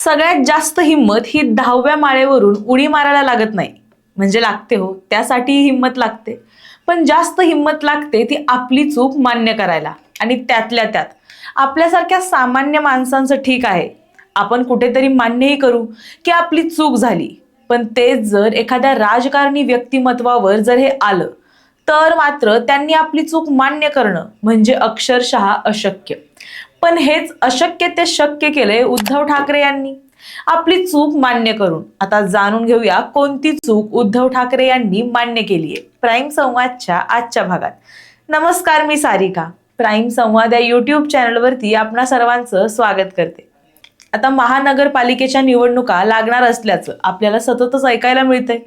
सगळ्यात जास्त हिंमत ही दहाव्या माळेवरून उडी मारायला लागत नाही. म्हणजे लागते हो त्यासाठी हिंमत लागते. पण जास्त हिंमत लागते ती आपली चूक मान्य करायला. आणि त्यातल्या त्यात आपल्यासारख्या सामान्य माणसांचं ठीक आहे. आपण कुठेतरी मान्यही करू की आपली चूक झाली. पण तेच जर एखाद्या राजकारणी व्यक्तिमत्वावर जर हे आलं तर मात्र त्यांनी आपली चूक मान्य करणं म्हणजे अक्षरशः अशक्य. पण हेच अशक्य ते शक्य केलंय उद्धव ठाकरे यांनी. आपली चूक मान्य करून. आता जाणून घेऊया कोणती चूक उद्धव ठाकरे यांनी मान्य केली आहे प्राईम संवादच्या आजच्या भागात. नमस्कार मी सारिका. प्राईम संवाद या युट्यूब चॅनलवरती आपणा सर्वांचं स्वागत करते. आता महानगरपालिकेच्या निवडणुका लागणार असल्याचं आपल्याला सततच ऐकायला मिळतंय.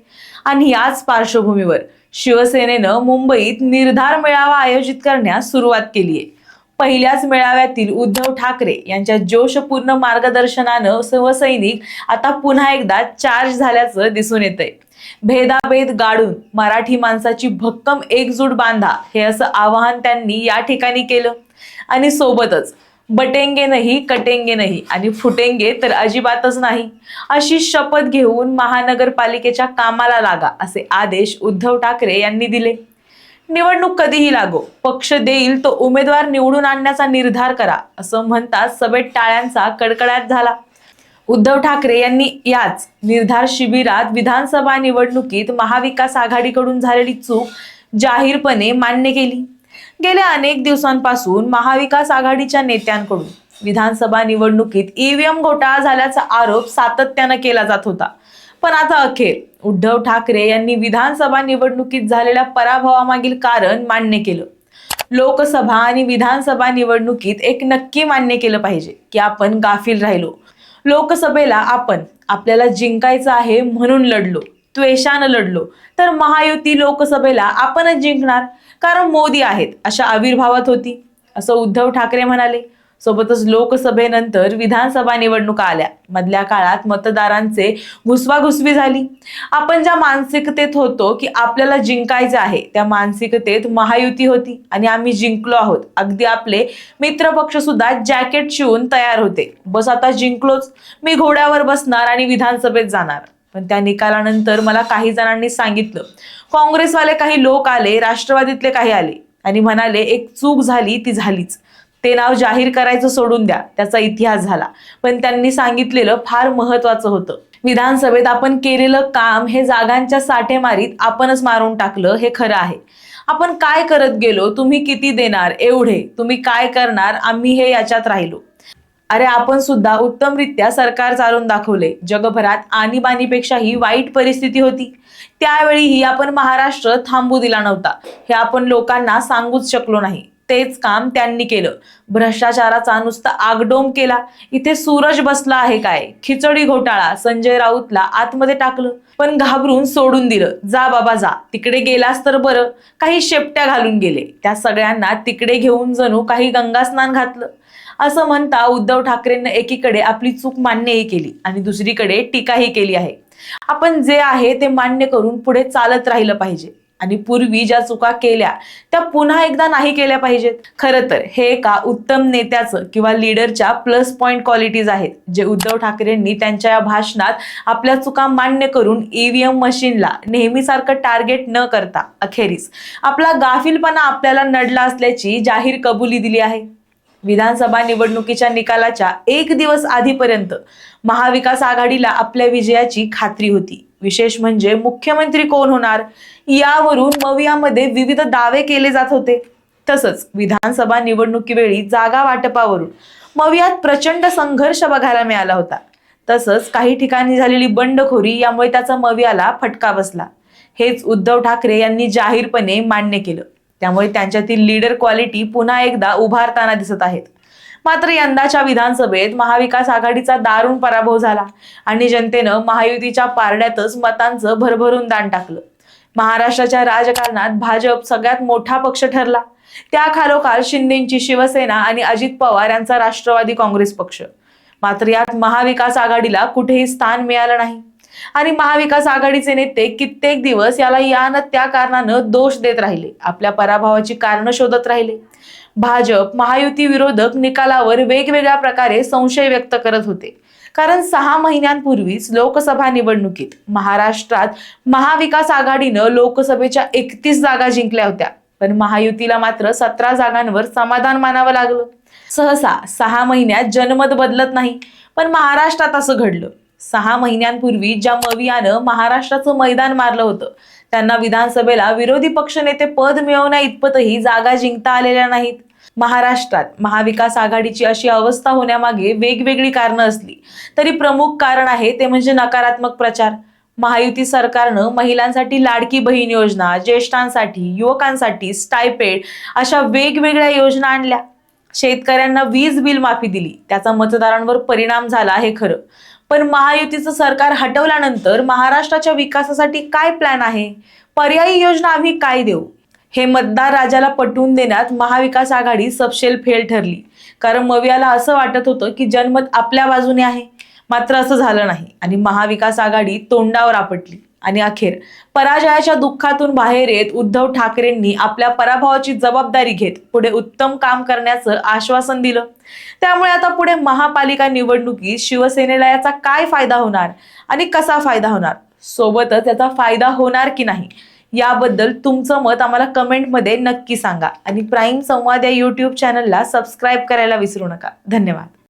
आणि याच पार्श्वभूमीवर शिवसेनेनं मुंबईत निर्धार मेळावा आयोजित करण्यास सुरुवात केली आहे पहिल्याच मेळाव्यातील उद्धव ठाकरे यांच्या जोशपूर्ण मार्गदर्शनानं शिवसैनिक आता पुन्हा एकदा चार्ज झाल्याचं दिसून येतंय. भेदाभेद गाडून मराठी माणसाची भक्कम एकजूट बांधा हे असं आवाहन त्यांनी या ठिकाणी केलं. आणि सोबतच बटेंगे नाही कटेंगे नाही आणि फुटेंगे तर अजिबातच नाही. अशी शपथ घेऊन महानगरपालिकेच्या कामाला लागा असे आदेश उद्धव ठाकरे यांनी दिले. निवडणूक कधीही लागो. पक्ष देईल तो उमेदवार निवडून आणण्याचा निर्धार करा असं म्हणताच सभेत टाळ्यांचा कडकडाट झाला. उद्धव ठाकरे यांनी याच निर्धार शिबिरात विधानसभा निवडणुकीत महाविकास आघाडीकडून झालेली चूक जाहीरपणे मान्य केली. गेल्या अनेक दिवसांपासून महाविकास आघाडीच्या नेत्यांकडून विधानसभा निवडणुकीत ईव्हीएम घोटाळा झाल्याचा आरोप सातत्यानं केला जात होता. पण आता अखेर उद्धव ठाकरे यांनी विधानसभा निवडणुकीत झालेल्या पराभवामागील कारण मान्य केलं. लोकसभा आणि विधानसभा निवडणुकीत एक नक्की मान्य केलं पाहिजे की आपण गाफील राहिलो. लोकसभेला आपण आपल्याला जिंकायचं आहे म्हणून लढलो त्वेषानं लढलो तर महायुती लोकसभेला आपणच जिंकणार कारण मोदी आहेत अशा आविर्भावात होती असं उद्धव ठाकरे म्हणाले. सोबतच लोकसभेनंतर विधानसभा निवडणुका आल्या. मधल्या काळात मतदारांचे घुसवाघुसवी झाली. आपण ज्या मानसिकतेत होतो की आपल्याला जिंकायचं आहे त्या मानसिकतेत महायुती होती आणि आम्ही जिंकलो आहोत. अगदी आपले मित्रपक्ष सुद्धा जॅकेट शिवून तयार होते. बस आता जिंकलोच. मी घोड्यावर बसणार आणि विधानसभेत जाणार. पण त्या निकालानंतर मला काही जणांनी सांगितलं. काँग्रेसवाले काही लोक आले राष्ट्रवादीतले काही आले आणि म्हणाले एक चूक झाली ती झालीच. ते नाव जाहीर करायचं सोडून द्या त्याचा इतिहास झाला. पण त्यांनी सांगितलेलं फार महत्वाचं होतं. विधानसभेत आपण केलेलं काम हे जागांच्या साठेमारीत आपणच मारून टाकलं हे खरं आहे. आपण काय करत गेलो तुम्ही किती देणार एवढे तुम्ही काय करणार आम्ही हे याच्यात राहिलो. अरे आपण सुद्धा उत्तमरित्या सरकार चालून दाखवले. जगभरात आणीबाणीपेक्षाही वाईट परिस्थिती होती. त्यावेळीही आपण महाराष्ट्र थांबू दिला नव्हता. हे आपण लोकांना सांगूच शकलो नाही. तेच काम त्यांनी केलं. भ्रष्टाचाराचा नुसता आगडोम केला. इथे सूरज बसला आहे काय? खिचडी घोटाळा. संजय राऊतला आतमध्ये टाकलं. पण घाबरून सोडून दिलं. जा बाबा जा. तिकडे गेलास तर बरं. काही शेपट्या घालून गेले. त्या सगळ्यांना तिकडे घेऊन जणू काही गंगास्नान घातलं. असं म्हणता उद्धव ठाकरेंना एकीकडे आपली चूक मान्यही केली आणि दुसरीकडे टीकाही केली आहे. आपण जे आहे ते मान्य करून पुढे चालत राहिलं पाहिजे. आणि पूर्वी ज्या चुका केल्या त्या पुन्हा एकदा नाही केल्या पाहिजेत. खरं तर हे एका उत्तम नेत्याचं किंवा लीडरच्या प्लस पॉईंट क्वालिटीज आहेत जे उद्धव ठाकरेंनी त्यांच्या या भाषणात आपल्या चुका मान्य करून ईव्हीएम मशीनला नेहमीसारखं टार्गेट न करता अखेरीस आपला गाफीलपणा आपल्याला नडला असल्याची जाहीर कबुली दिली आहे. विधानसभा निवडणुकीच्या निकालाच्या एक दिवस आधीपर्यंत महाविकास आघाडीला आपल्या विजयाची खात्री होती. विशेष म्हणजे मुख्यमंत्री कोण होणार? यावरून मवियामध्ये विविध दावे केले जात होते. तसंच विधानसभा निवडणुकीवेळी जागा वाटपावरून मवियात प्रचंड संघर्ष बघायला मिळाला होता. तसंच काही ठिकाणी झालेली बंडखोरी यामुळे त्याचा मवियाला फटका बसला. हेच उद्धव ठाकरे यांनी जाहीरपणे मान्य केलं. त्यामुळे त्यांच्यातील लीडर क्वालिटी पुन्हा एकदा उभारताना दिसत आहेत. मात्र यंदाच्या विधानसभेत महाविकास आघाडीचा दारुण पराभव झाला आणि जनतेनं महायुतीच्या पारड्यातच मतांचं भरभरून दान टाकलं. महाराष्ट्राच्या राजकारणात भाजप सगळ्यात मोठा पक्ष ठरला. त्या खालोखाल शिंदेची शिवसेना आणि अजित पवार यांचा राष्ट्रवादी काँग्रेस पक्ष. मात्र यात महाविकास आघाडीला कुठेही स्थान मिळालं नाही. आणि महाविकास आघाडीचे नेते कित्येक दिवस याला या न त्या कारणानं दोष देत राहिले. आपल्या पराभवाची कारण शोधत राहिले. भाजप महायुती विरोधक निकालावर वेगवेगळ्या प्रकारे संशय व्यक्त करत होते. कारण सहा महिन्यांपूर्वीच लोकसभा निवडणुकीत महाराष्ट्रात महाविकास आघाडीनं लोकसभेच्या एकतीस जागा जिंकल्या होत्या. पण महायुतीला मात्र सतरा जागांवर समाधान मानावं लागलं. सहसा सहा महिन्यात जनमत बदलत नाही. पण महाराष्ट्रात असं घडलं. सहा महिन्यांपूर्वी ज्या मवियानं महाराष्ट्राचं मैदान मारलं होतं त्यांना विधानसभेला विरोधी पक्षनेते पद मिळवण्या इतपतही जागा जिंकता आलेल्या नाहीत. महाराष्ट्रात महाविकास आघाडीची अशी अवस्था होण्यामागे वेगवेगळी कारणं असली तरी प्रमुख कारण आहे ते म्हणजे नकारात्मक प्रचार. महायुती सरकारनं महिलांसाठी लाडकी बहीण योजना ज्येष्ठांसाठी युवकांसाठी स्टायपेड अशा वेगवेगळ्या योजना आणल्या. शेतकऱ्यांना वीज बिल माफी दिली त्याचा मतदारांवर परिणाम झाला हे खरं. पण महायुतीचं सरकार हटवल्यानंतर महाराष्ट्राच्या विकासासाठी काय प्लॅन आहे? पर्यायी योजना आम्ही काय देऊ? हे मतदार राजाला पटवून देण्यात महाविकास आघाडी सपशेल फेल ठरली. कारण मवियाला असं वाटत होतं की जनमत आपल्या बाजूने आहे. मात्र असं झालं नाही आणि महाविकास आघाडी तोंडावर आपटली. आणि अखेर पराजयाच्या दुःखातून बाहेर येत उद्धव ठाकरेंनी आपल्या पराभवाची जबाबदारी घेत पुढे उत्तम काम करण्याचं आश्वासन दिलं. त्यामुळे आता पुढे महापालिका निवडणुकीत शिवसेनेला याचा काय फायदा होणार आणि कसा फायदा होणार? सोबतच याचा फायदा होणार की नाही? याबद्दल तुमचं मत आम्हाला कमेंटमध्ये नक्की सांगा. आणि प्राईम संवाद या यूट्यूब चॅनलला सबस्क्राईब करायला विसरू नका. धन्यवाद.